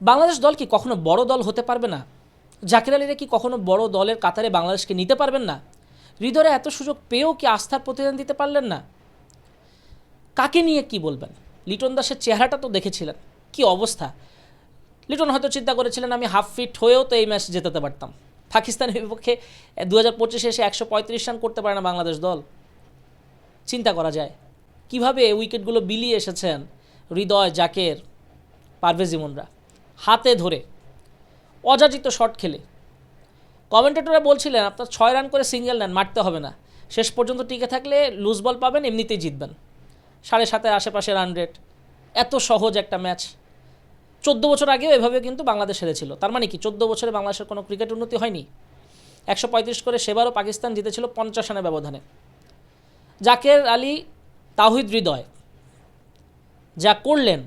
বাংলাদেশ দল কি কখনো বড় দল হতে পারবে না? জাকির আলীরা কি কখনো বড় দলের কাতারে বাংলাদেশকে নিতে পারবেন না? হৃদয়ে এত সুযোগ পেয়েও কি আস্থার প্রতিদান দিতে পারলেন না? কাকে নিয়ে কি বলবেন? লিটন দাসের চেহারাটা তো দেখেছিলেন। কি অবস্থা? লিটন হয়তো চিন্তা করেছিলেন, আমি হাফ ফিট হয়েও তো এই ম্যাচ জেতাতে পারতাম। পাকিস্তানের বিপক্ষে দু হাজার পঁচিশে এসে একশো পঁয়ত্রিশ রান করতে পারে না বাংলাদেশ দল। চিন্তা করা যায়। কীভাবে উইকেটগুলো বিলিয়ে এসেছেন হৃদয়, জাকের, পারভেজ ইমনরা? হাতে ধরে। অযাচিত শট খেলে। কমেন্টেটররা বলছিলেন, আপনার ছয় রান করে সিঙ্গেল নেন, মারতে হবে না। শেষ পর্যন্ত টিকে থাকলে লুজ বল পাবেন, এমনিতেই জিতবেন। সাড়ে সাতের আশেপাশে রান রেট এত সহজ একটা ম্যাচ। চোদ্দ বছর আগেও এভাবে কিন্তু বাংলাদেশ হেরেছিল। তার মানে কি, চোদ্দ বছরে বাংলাদেশের কোনো ক্রিকেট উন্নতি হয়নি। একশো পঁয়ত্রিশ করে সেবারও পাকিস্তান জিতেছিল পঞ্চাশ রানের ব্যবধানে। জাকের আলী তাহিদ হৃদয় যা করলেন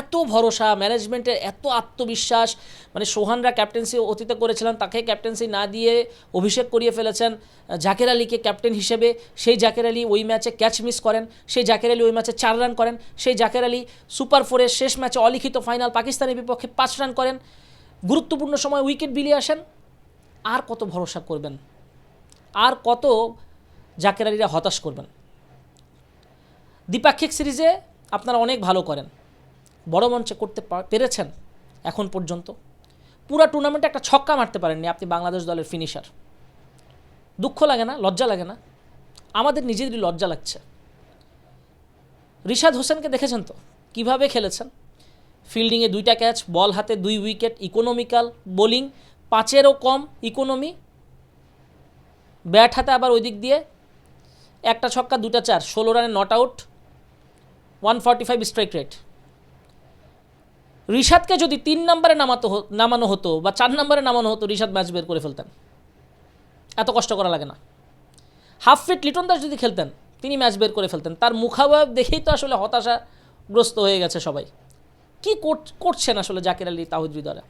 এত ভরসা ম্যানেজমেন্টের এত আত্মবিশ্বাস। মানে সোহানরা ক্যাপ্টেন্সি অতীতে করেছিলেন, তাকে ক্যাপ্টেন্সি না দিয়ে অভিষেক করিয়ে ফেলেছেন, জাকের আলীকে ক্যাপ্টেন হিসেবে। সেই জাকের আলী ওই ম্যাচে ক্যাচ মিস করেন, সেই জাকের আলী ওই ম্যাচে চার রান করেন, সেই জাকের আলী সুপার ফোরের শেষ ম্যাচে অলিখিত ফাইনাল পাকিস্তানের বিপক্ষে পাঁচ রান করেন। গুরুত্বপূর্ণ সময় উইকেট বিলিয়ে আসেন। আর কত ভরসা করবেন? আর কত জাকের আলীরা হতাশ করবেন? দ্বিপাক্ষিক সিরিজে আপনারা অনেক ভালো করেন। বড় মঞ্চে করতে পেরেছেন এখন পর্যন্ত। পুরো টুর্নামেন্টে একটা ছক্কা মারতে পারেননি আপনি বাংলাদেশ দলের ফিনিশার দুঃখ লাগে না, লজ্জা লাগে না? আমাদের নিজেদেরই লজ্জা লাগছে। রিশাদ হোসেনকে দেখেছেন তো? কীভাবে খেলেছেন? ফিল্ডিংয়ে দুইটা ক্যাচ বল হাতে দুই উইকেট ইকোনমিক্যাল বোলিং পাঁচেরও কম ইকোনমি ব্যাট হাতে আবার ওই দিক দিয়ে একটা ছক্কা দুটা চার, ষোলো রানে not out one forty five strike rate রিশাদকে যদি তিন নম্বরে নামাতো নামানো হতো বা চার নম্বরে নামানো হতো, রিশাদ ম্যাচ বের করে ফেলতেন। এত কষ্ট করা লাগে না। হাফ ফিট লিটন দাস যদি খেলতেন, তিনি ম্যাচ বের করে ফেলতেন। তার মুখাবয়ব দেখেই তো আসলে হতাশাগ্রস্ত হয়ে গেছে সবাই। কী কোর- করছেন আসলে জাকির আলী তাহিদ হৃদয়রা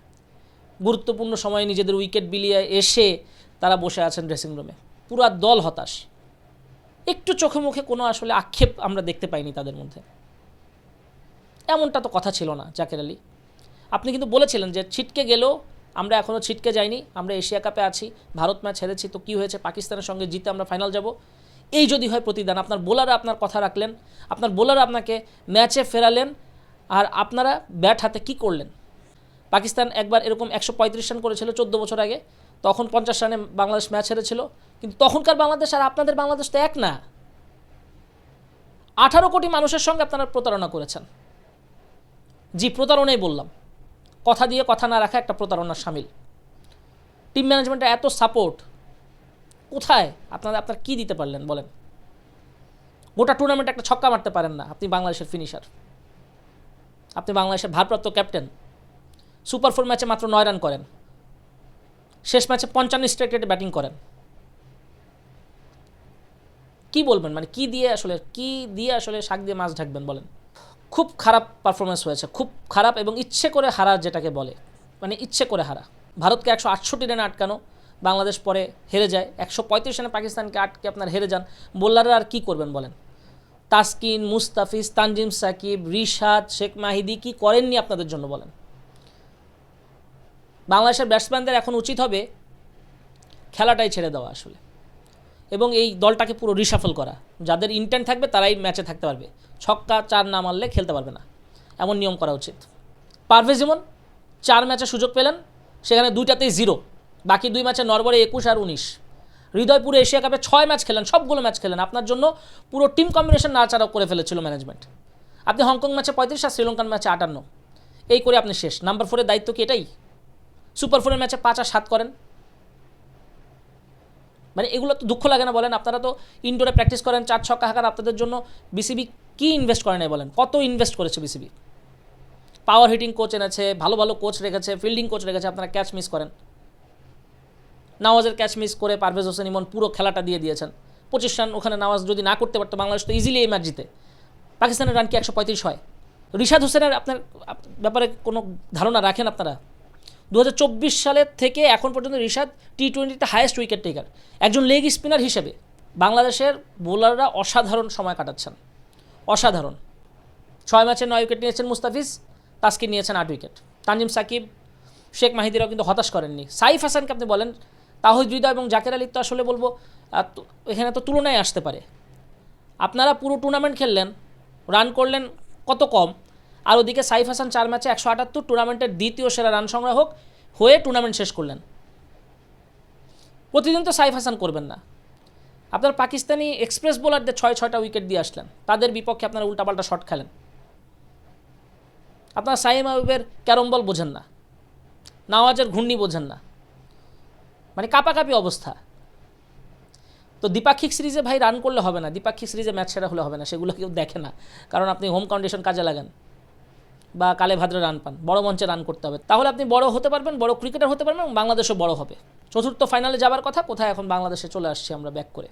গুরুত্বপূর্ণ সময়ে নিজেদের উইকেট বিলিয়ে এসে তারা বসে আছেন ড্রেসিং রুমে পুরা দল হতাশ। একটু চোখে মুখে কোনো আসলে আক্ষেপ আমরা দেখতে পাইনি তাদের মধ্যে। এমনটা তো কথা ছিল না জাকের আলী। আপনি কিন্তু বলেছিলেন যে ছিটকে গেলেও আমরা এখনও ছিটকে যাইনি, আমরা এশিয়া কাপে আছি, ভারত ম্যাচ হেরেছি, তো কী হয়েছে? পাকিস্তানের সঙ্গে জিতে আমরা ফাইনাল যাব? এই যদি হয় প্রতিদান, আপনার বোলাররা আপনার কথা রাখলেন, আপনার বোলাররা আপনাকে ম্যাচে ফেরালেন, আর আপনারা ব্যাট হাতে কি করলেন? পাকিস্তান একবার এরকম একশো পঁয়ত্রিশ রান করেছিল চোদ্দ বছর আগে, তখন পঞ্চাশ রানে বাংলাদেশ ম্যাচ হেরেছিল, কিন্তু তখনকার বাংলাদেশ আর আপনাদের বাংলাদেশ তো এক না। আঠারো কোটি মানুষের সঙ্গে আপনারা প্রতারণা করেছেন। জি, প্রতারণাই বললাম। কথা দিয়ে কথা না রাখা একটা প্রতারণার সামিল। টিম ম্যানেজমেন্টের এত সাপোর্ট, কোথায়? আপনারা, আপনার কি দিতে পারলেন, বলেন। গোটা টুর্নামেন্টে একটা ছক্কা মারতে পারেন না, আপনি বাংলাদেশের ফিনিশার আপনি বাংলাদেশের ভারপ্রাপ্ত ক্যাপ্টেন সুপার ফোর ম্যাচে মাত্র নয় রান করেন। শেষ ম্যাচে পঞ্চান্ন স্ট্রাইক রেটে ব্যাটিং করেন। কি বলবেন? মানে কি দিয়ে আসলে, কি দিয়ে আসলে শাক দিয়ে মাছ ঢাকবেন, বলেন। খুব খারাপ পারফরমেন্স হয়েছে, খুব খারাপ এবং ইচ্ছে করে হারা যেটাকে বলে। মানে ইচ্ছে করে হারা। ভারতকে একশো আটষট্টি রানে আটকানো, বাংলাদেশ পরে হেরে যায়। একশো পঁয়ত্রিশ রানে পাকিস্তানকে আটকে আপনার হেরে যান। বোলাররা আর কি করবেন বলেন? তাসকিন, মুস্তাফিজ, তানজিম সাকিব, রিশাদ, শেখ মাহিদি কি করেননি আপনাদের জন্য বলেন? বাংলাদেশের ব্যাটসম্যানদের এখন উচিত হবে খেলাটাই ছেড়ে দেওয়া আসলে। এবং এই দলটাকে পুরো রিসাফল করা। যাদের ইন্টেন্ট থাকবে, তারাই ম্যাচে থাকতে পারবে। ছক্কা, চার না মারলে খেলতে পারবে না। এমন নিয়ম করা উচিত। পারভেজ যেমন চার ম্যাচে সুযোগ পেলেন, সেখানে দুইটাতেই জিরো বাকি দুই ম্যাচে নরবরে একুশ আর উনিশ। হৃদয়পুরে এশিয়া কাপে ছয় ম্যাচ খেলেন, সবগুলো ম্যাচ খেলেন। আপনার জন্য পুরো টিম কম্বিনেশন নাড়াচাড়া করে ফেলেছিল ম্যানেজমেন্ট আপনি হংকং ম্যাচে পঁয়ত্রিশ আর শ্রীলঙ্কান ম্যাচে আটান্ন। এই করে আপনি শেষ। নাম্বার ফোরের দায়িত্ব কি এটাই? সুপার ফোরের ম্যাচে পাঁচ আর সাত করেন। মানে এগুলো তো দুঃখ লাগে না বলেন। আপনারা তো ইনডোরে প্র্যাকটিস করেন, চার ছক্কা হাঁকান আপনাদের জন্য বিসিবি কি ইনভেস্ট করে নাই বলেন? কত ইনভেস্ট করেছে বিসিবি পাওয়ার হিটিং কোচ এনেছে, ভালো ভালো কোচ রেখেছে ফিল্ডিং কোচ রেখেছে, আপনারা ক্যাচ মিস করেন। নওয়াজের ক্যাচ মিস করে পারভেজ হোসেন ইমন পুরো খেলাটা দিয়ে দিয়েছেন। পঁচিশ রান ওখানে নওয়াজ যদি না করতে পারতো, বাংলাদেশ তো ইজিলি এই ম্যাচ জিতে। পাকিস্তানের রান কি একশো পঁয়ত্রিশ হয়? রিশাদ হোসেনের আপনার ব্যাপারে কোনো ধারণা রাখেন আপনারা? দু হাজার চব্বিশ সালের থেকে এখন পর্যন্ত রিশাদ টি টোয়েন্টিতে হায়েস্ট উইকেট টেকার একজন লেগ স্পিনার হিসেবে বাংলাদেশের বোলাররা অসাধারণ সময় কাটাচ্ছেন। অসাধারণ। ছয় ম্যাচে নয় উইকেট নিয়েছেন মুস্তাফিজ তাস্কির নিয়েছেন আট উইকেট তানজিম সাকিব, শেখ মাহিদিরাও কিন্তু হতাশ করেননি। সাইফ হাসানকে আপনি বলেন, তাহিদ হৃদয় এবং জাকের আলী তো আসলে বলব এখানে তো তুলনায় আসতে পারে। আপনারা পুরো টুর্নামেন্ট খেললেন রান করলেন কত কম? আর ওদিকে সাইফ হাসান চার ম্যাচে একশো আটাত্তর টুর্নামেন্টের দ্বিতীয় সেরা রান সংগ্রাহক হয়ে টুর্নামেন্ট শেষ করলেন। প্রতিদিন তো সাইফ হাসান করবেন না। আপনার পাকিস্তানি এক্সপ্রেস বোলারদের ছয়, ছয়টা উইকেট দিয়ে আসলেন। তাদের বিপক্ষে আপনারা উল্টাপাল্টা শট খেলেন। আপনার সাইম আয়ুবের ক্যারম বল বোঝেন না। নওয়াজের ঘূর্ণি বোঝেন না। মানে কাপাকাপি অবস্থা। তো দ্বিপাক্ষিক সিরিজে ভাই রান করলে হবে না। দ্বিপাক্ষিক সিরিজে ম্যাচ সেরা হলে হবে না। সেগুলো কেউ দেখে না। কারণ আপনি হোম কন্ডিশন কাজে লাগান। বা কালে ভাদ্রে রান পান, বড় মঞ্চে রান করতে হবে। তাহলে আপনি বড় হতে পারবেন, বড় ক্রিকেটার হতে পারবেন এবং বাংলাদেশও বড় হবে। চতুর্থ ফাইনালে যাবার কথা, কোথায় এখন বাংলাদেশে চলে আসছি আমরা ব্যাক করে।